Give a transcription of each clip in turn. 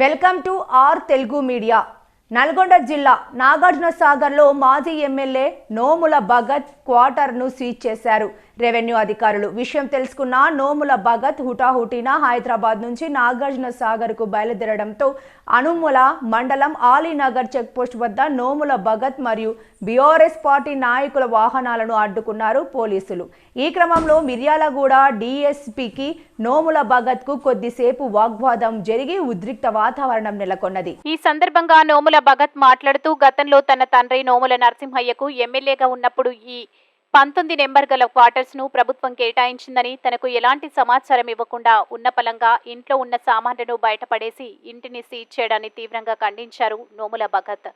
Welcome to R Telugu media. Nalgonda జిల్లా నాగార్జున సాగర్లో మాజీ ఎమ్మెల్యే నోముల భగత్ క్వార్టర్ను సీజ్ చేశారు. రెవెన్యూ అధికారులు విషయం తెలుసుకున్న నోముల భగత్ హుటాహుటిన హైదరాబాద్ నుంచి నాగార్జున సాగర్కు బయలుదేరడంతో అనుముల మండలం ఆలీనగర్ చెక్పోస్ట్ వద్ద నోముల భగత్ మరియు బీఆర్ఎస్ పార్టీ నాయకుల వాహనాలను అడ్డుకున్నారు పోలీసులు. ఈ క్రమంలో మిర్యాలగూడ డిఎస్పికి నోముల భగత్కు కొద్దిసేపు వాగ్వాదం జరిగి ఉద్రిక్త వాతావరణం నెలకొన్నది. ఈ సందర్భంగా నోముల భగత్ మాట్లాడుతూ గతంలో తన తండ్రి నోముల నరసింహయ్యకు ఎమ్మెల్యేగా ఉన్నప్పుడు ఈ పంతొమ్మిది నెంబర్ గల క్వార్టర్స్ను ప్రభుత్వం కేటాయించిందని తనకు ఎలాంటి సమాచారం ఇవ్వకుండా ఉన్నపలంగా ఇంట్లో ఉన్న సామాన్లను బయటపడేసి ఇంటిని సీజ్ చేయడాన్ని తీవ్రంగా ఖండించారు నోముల భగత్.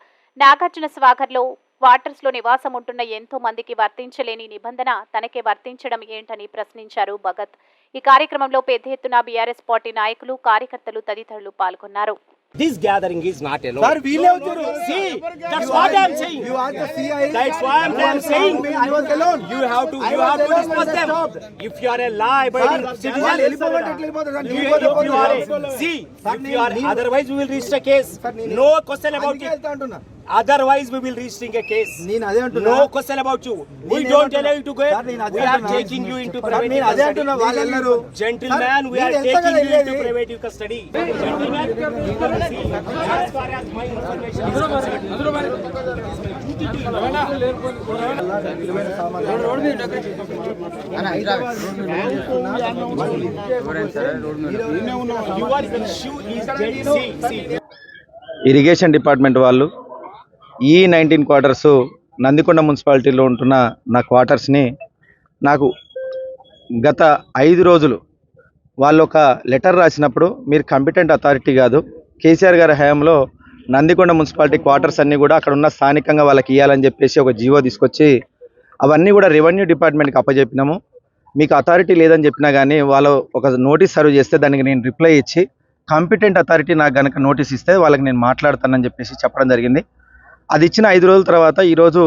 నాగార్జున స్వాగర్లో క్వార్టర్స్లో నివాసం ఉంటున్న ఎంతో మందికి వర్తించలేని నిబంధన తనకే వర్తించడం ఏంటని ప్రశ్నించారు భగత్. ఈ కార్యక్రమంలో పెద్ద ఎత్తున బీఆర్ఎస్ పార్టీ నాయకులు కార్యకర్తలు తదితరులు పాల్గొన్నారు. This gathering is not alone. Sir, we no, no, no, See, that's what I'm saying. You are the CIA. That's why I'm, saying. I was alone. You have to. You have to discuss them. Stopped. If you are a lie-abiding citizen, you, you are a, see, if you are, otherwise we will reach a case. No question about it. Otherwise we will registering a case. నేను అదే అంటున్నా. No question about you. We నేను don't ఏమంటున్నా? allow you to go. Sir, నేను అదే We are అంటున్నా. taking you into Sir, private నేను అదే అంటున్నా. వాళ్ళు వెళ్ళరు. Gentleman, we Sir, are మీరు ఎంత taking కదా you into వెళ్ళేది? private custody. Gentlemen, you can see. As far as my information is concerned. Your issue is Gen Z. See, irrigation department వాళ్ళు ఈ నైన్టీన్ క్వార్టర్స్ నందికొండ మున్సిపాలిటీలో ఉంటున్న నా క్వార్టర్స్ని నాకు గత ఐదు రోజులు వాళ్ళు ఒక లెటర్ రాసినప్పుడు మీరు కంపిటెంట్ అథారిటీ కాదు కేసీఆర్ గారి హయాంలో నందికొండ మున్సిపాలిటీ క్వార్టర్స్ అన్నీ కూడా అక్కడ ఉన్న స్థానికంగా వాళ్ళకి ఇవ్వాలని చెప్పేసి ఒక జీవో తీసుకొచ్చి అవన్నీ కూడా రెవెన్యూ డిపార్ట్మెంట్కి అప్పచెప్పినాము మీకు అథారిటీ లేదని చెప్పినా కానీ వాళ్ళు ఒక నోటీస్ సర్వ్ చేస్తే దానికి నేను రిప్లై ఇచ్చి కాంపిటెంట్ అథారిటీ నాకు కనుక నోటీస్ ఇస్తే వాళ్ళకి నేను మాట్లాడతానని చెప్పేసి చెప్పడం జరిగింది. అది ఇచ్చిన ఐదు రోజుల తర్వాత ఈరోజు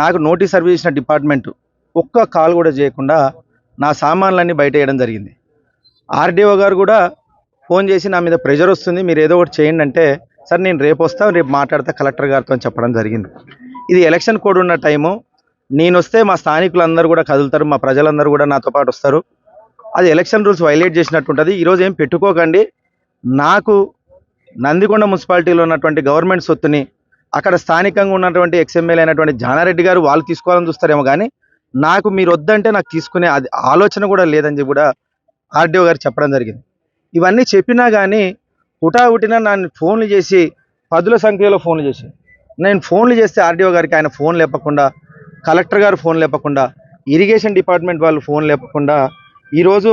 నాకు నోటీస్ సర్వీస్ చేసిన డిపార్ట్మెంట్ ఒక్క కాల్ కూడా చేయకుండా నా సామాన్లన్నీ బయట వేయడం జరిగింది. ఆర్డీఓ గారు కూడా ఫోన్ చేసి నా మీద ప్రెషర్ వస్తుంది మీరు ఏదో ఒకటి చేయండి అంటే సార్ నేను రేపు వస్తా రేపు మాట్లాడతా కలెక్టర్ గారితో అని చెప్పడం జరిగింది. ఇది ఎలక్షన్ కోడ్ ఉన్న టైము. నేను వస్తే మా స్థానికులందరూ కూడా కదులుతారు మా ప్రజలందరూ కూడా నాతో పాటు వస్తారు. అది ఎలక్షన్ రూల్స్ వైలేట్ చేసినట్టు ఉంటుంది. ఈరోజు ఏం పెట్టుకోకండి. నాకు నందికొండ మున్సిపాలిటీలో ఉన్నటువంటి గవర్నమెంట్ సొత్తుని అక్కడ స్థానికంగా ఉన్నటువంటి ఎక్స్ఎమ్మెల్యే అయినటువంటి జానారెడ్డి గారు వాళ్ళు తీసుకోవాలని చూస్తారేమో కానీ నాకు మీరు వద్దంటే నాకు తీసుకునే అది ఆలోచన కూడా లేదని చెప్పి కూడా ఆర్డీఓ గారు చెప్పడం జరిగింది. ఇవన్నీ చెప్పినా కానీ హుటాహుటిన నన్ను ఫోన్లు చేసి పదుల సంఖ్యలో ఫోన్లు చేసి నేను ఫోన్లు చేస్తే ఆర్డీఓ గారికి ఆయన ఫోన్ లేపకుండా కలెక్టర్ గారు ఫోన్ లేపకుండా ఇరిగేషన్ డిపార్ట్మెంట్ వాళ్ళు ఫోన్ లేపకుండా ఈరోజు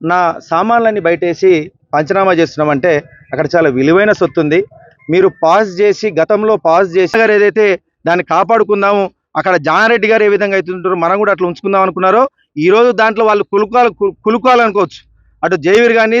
నా సామాన్లన్నీ బయటేసి పంచనామా చేస్తున్నామంటే అక్కడ చాలా విలువైన సొత్తు ఉంది మీరు పాస్ చేసి గతంలో పాస్ చేసి గారు ఏదైతే దాన్ని కాపాడుకుందాము అక్కడ జానారెడ్డి గారు ఏ విధంగా అవుతుంటారో మనం కూడా అట్లా ఉంచుకుందాం అనుకున్నారో ఈరోజు దాంట్లో వాళ్ళు కులుకాలు కులుకోవాలనుకోవచ్చు. అటు జయవీర్ కానీ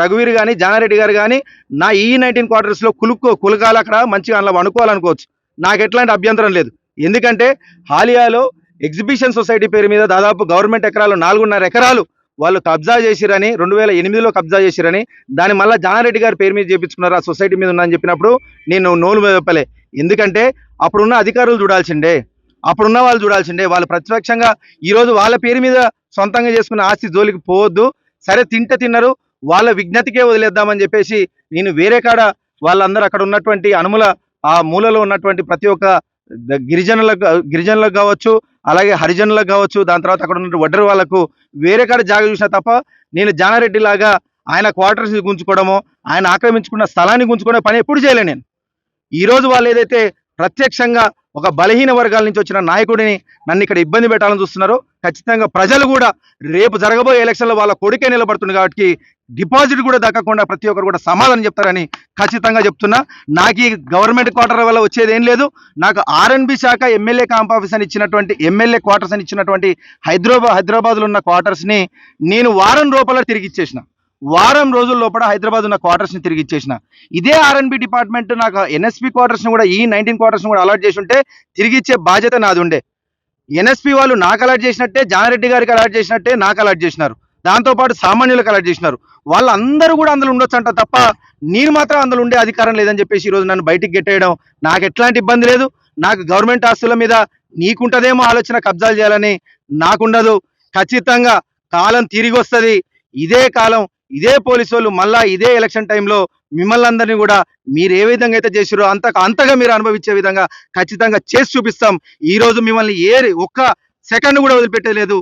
రఘువీర్ కానీ జానారెడ్డి గారు కానీ నా ఈ నైన్టీన్ క్వార్టర్స్లో కులుక్కో కులకాలు అక్కడ మంచిగా అందులో అనుకోవాలనుకోవచ్చు నాకు ఎట్లాంటి అభ్యంతరం లేదు. ఎందుకంటే హాలియాలో ఎగ్జిబిషన్ సొసైటీ పేరు మీద దాదాపు గవర్నమెంట్ ఎకరాలు నాలుగున్నర ఎకరాలు వాళ్ళు కబ్జా చేసిరని రెండు వేల ఎనిమిదిలో కబ్జా చేసిరని దాని మళ్ళీ జానారెడ్డి గారి పేరు మీద చేపించుకున్నారు? ఆ సొసైటీ మీద ఉందని చెప్పినప్పుడు నేను నోలు చెప్పలే. ఎందుకంటే అప్పుడున్న అధికారులు చూడాల్సిండే అప్పుడున్న వాళ్ళు చూడాల్సిండే వాళ్ళు ప్రతిపక్షంగా ఈరోజు వాళ్ళ పేరు మీద సొంతంగా చేసుకున్న ఆస్తి జోలికి పోవద్దు. సరే తింటే తిన్నారు. వాళ్ళ విజ్ఞతకే వదిలేద్దామని చెప్పేసి నేను వేరే కాడ వాళ్ళందరూ అక్కడ ఉన్నటువంటి అనుముల ఆ మూలలో ఉన్నటువంటి ప్రతి ఒక్క గిరిజనులకు గిరిజనులకు కావచ్చు అలాగే హరిజనులకు కావచ్చు దాని తర్వాత అక్కడ ఉన్న వడ్డరి వాళ్ళకు వేరే కాడ జాగ చూసినా తప్ప నేను జానారెడ్డి లాగా ఆయన క్వార్టర్స్ గుంజుకోవడమో ఆయన ఆక్రమించుకున్న స్థలాన్ని గుంజుకునే పని ఎప్పుడు చేయలే నేను. ఈరోజు వాళ్ళు ఏదైతే ప్రత్యక్షంగా ఒక బలహీన వర్గాల నుంచి వచ్చిన నాయకుడిని నన్ను ఇక్కడ ఇబ్బంది పెట్టాలని చూస్తున్నారో ఖచ్చితంగా ప్రజలు కూడా రేపు జరగబోయే ఎలక్షన్లో వాళ్ళ కొడుకే నిలబడుతుంది కాబట్టి డిపాజిట్ కూడా దక్కకుండా ప్రతి ఒక్కరు కూడా సమాధానం చెప్తారని ఖచ్చితంగా చెప్తున్నా. నాకు ఈ గవర్నమెంట్ క్వార్టర్ వల్ల వచ్చేది ఏం లేదు. నాకు ఆర్ఎన్బి శాఖ ఎమ్మెల్యే క్యాంప్ ఆఫీస్ అని ఇచ్చినటువంటి ఎమ్మెల్యే క్వార్టర్స్ అని ఇచ్చినటువంటి హైదరాబాద్ హైదరాబాద్లో ఉన్న క్వార్టర్స్ని నేను వారం రూపాయల తిరిగి ఇచ్చేసిన. వారం రోజుల లోపల హైదరాబాద్ ఉన్న క్వార్టర్స్ని తిరిగి ఇచ్చేసిన. ఇదే ఆర్ఎన్బి డిపార్ట్మెంట్ నాకు ఎన్ఎస్పి క్వార్టర్స్ని కూడా ఈ నైన్టీన్ క్వార్టర్స్ని కూడా అలాట్ చేసి ఉంటే తిరిగి ఇచ్చే బాధ్యత నాది ఉండే. ఎన్ఎస్పి వాళ్ళు నాకు అలాట్ చేసినట్టే జానారెడ్డి గారికి అలాట్ చేసినట్టే నాకు అలాట్ చేసినారు. దాంతోపాటు సామాన్యులు కలెక్ట్ చేసినారు. వాళ్ళందరూ కూడా అందులో ఉండొచ్చంట తప్ప నేను మాత్రం అందులో ఉండే అధికారం లేదని చెప్పేసి ఈరోజు నన్ను బయటికి గెట్టేయడం నాకు ఎట్లాంటి ఇబ్బంది లేదు. నాకు గవర్నమెంట్ ఆస్తుల మీద నీకుంటదేమో ఆలోచన కబ్జాలు చేయాలని నాకుండదు. ఖచ్చితంగా కాలం తిరిగి వస్తుంది. ఇదే కాలం ఇదే పోలీసు వాళ్ళు మళ్ళా ఇదే ఎలక్షన్ టైంలో మిమ్మల్ని అందరినీ కూడా మీరు ఏ విధంగా అయితే చేసిరో అంత అంతగా మీరు అనుభవించే విధంగా ఖచ్చితంగా చేసి చూపిస్తాం. ఈ రోజు మిమ్మల్ని ఏ ఒక్క సెకండ్ కూడా వదిలిపెట్టలేదు.